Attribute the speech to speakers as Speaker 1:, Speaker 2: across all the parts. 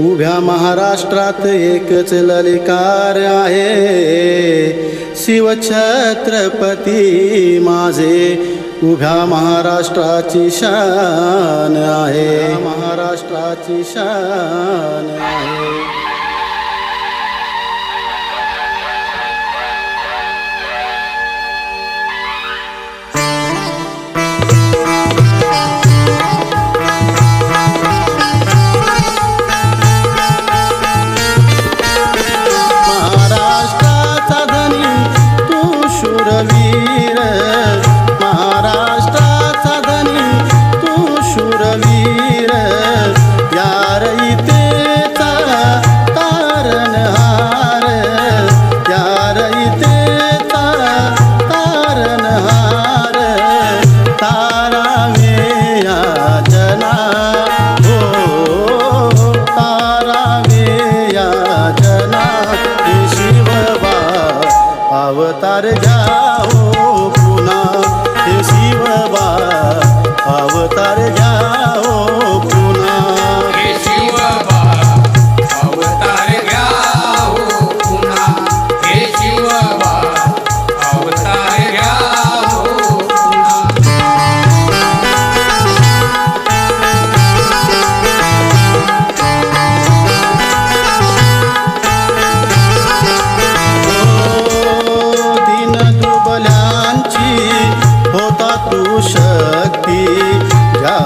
Speaker 1: उभ्या महाराष्ट्रात एकच ललिकार आहे. शिवछत्रपती माझे. उभ्या महाराष्ट्राची शान आहे. महाराष्ट्राची शान आहे. যার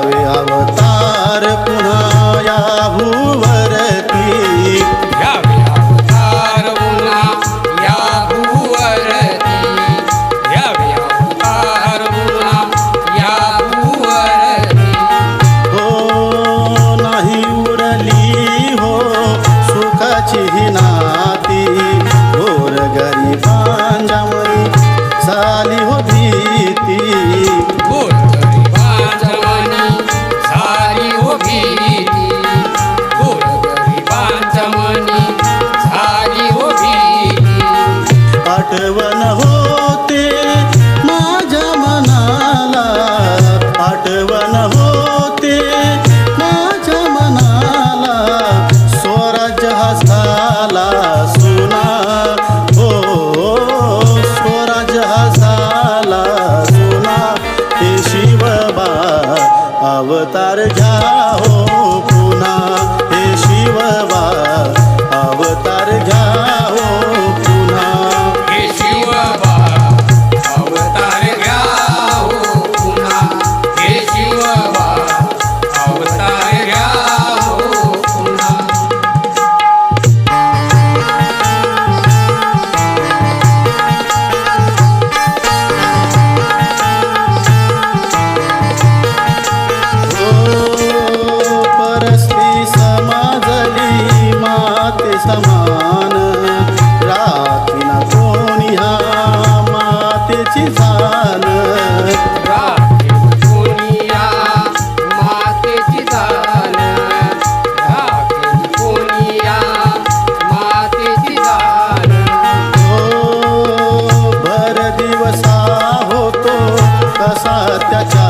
Speaker 1: अवतार पुन्हा या भुवर समान रात्री ना कोणी ह्या मातेची जाण हो, भर दिवसा होतो तसा त्याच्या